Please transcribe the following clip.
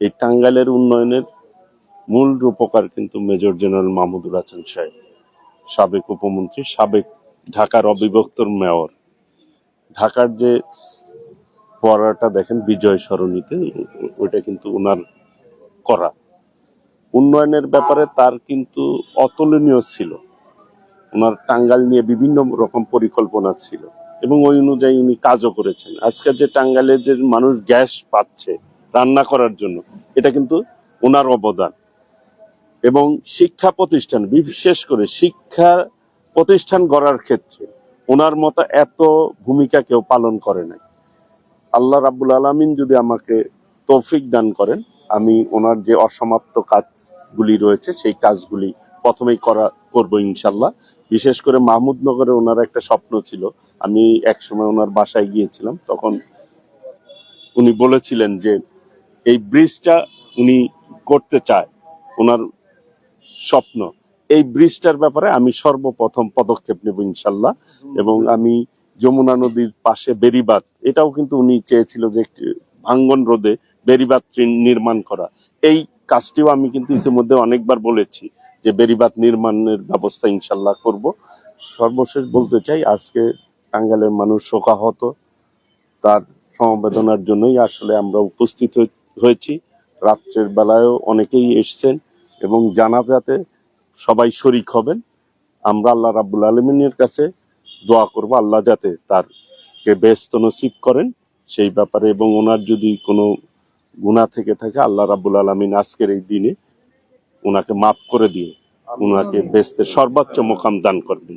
এই টাঙ্গাইলের উন্নয়নের মূল রূপকার কিন্তু মেজর জেনারেল মাহমুদুর হাসান সাহেব, সাবেক উপমন্ত্রী, সাবেক ঢাকার অবিভক্তর মেয়র। ঢাকার যে পড়াটা দেখেন বিজয় সরণিতে, ওইটা কিন্তু ওনার করা। উন্নয়নের ব্যাপারে তার কিন্তু অতুলনীয় ছিল। ওনার টাঙ্গাল নিয়ে বিভিন্ন রকম পরিকল্পনা ছিল এবং ওই অনুযায়ী উনি কাজও করেছেন। আজকে যে টাঙ্গালের যে মানুষ গ্যাস পাচ্ছে রান্না করার জন্য। এটা কিন্তু ওনার অবদান। এবং শিক্ষা প্রতিষ্ঠান, বিশেষ করে শিক্ষা প্রতিষ্ঠান গড়ার ক্ষেত্রে ওনার মতো এত ভূমিকা কেউ পালন করে নাই। আল্লাহ রাব্বুল আলামিন যদি আমাকে তৌফিক দান করেন, আমি ওনার যে অসমাপ্ত কাজগুলি রয়েছে, সেই কাজগুলি প্রথমেই করা, করব ইনশাল্লাহ বিশেষ করে মাহমুদনগরে ওনার একটা স্বপ্ন ছিল। আমি একসময় ওনার বাসায় গিয়েছিলাম, তখন উনি বলেছিলেন যে এই ব্রিজটা উনি করতে চায়, ওনার স্বপ্ন। এই ব্রিজটার ব্যাপারে আমি সর্বপ্রথম পদক্ষেপ নেব ইনশাল্লাহ এবং আমি যমুনা নদীর পাশে বেরিবাদ এটাও কিন্তু উনি চেয়েছিল যে ভাঙ্গন রোধে বেরিবাদ নির্মাণ করা। এই কাজটিও আমি কিন্তু ইতিমধ্যে অনেকবার বলেছি যে বেরিবাদ নির্মাণের ব্যবস্থা ইনশাল্লাহ করব। সর্বশেষ বলতে চাই, আজকে টাঙ্গালের মানুষ শোকাহত, তার সমবেদনার জন্যই আসলে আমরা উপস্থিত হয়েছি। রাত্রের বেলায়ও অনেকেই এসছেন এবং জানাজাতে সবাই শরিক হবেন। আমরা আল্লাহ রাব্বুল আলমিনের কাছে দোয়া করব আল্লাহ যাতে তারকে ব্যস্ত নসিব করেন সেই ব্যাপারে এবং ওনার যদি কোনো গুণা থেকে থাকে আল্লাহ রাব্বুল আলমিন আজকের এই দিনে ওনাকে মাফ করে দিয়ে ওনাকে বেস্তের সর্বোচ্চ মোকাম দান করবেন।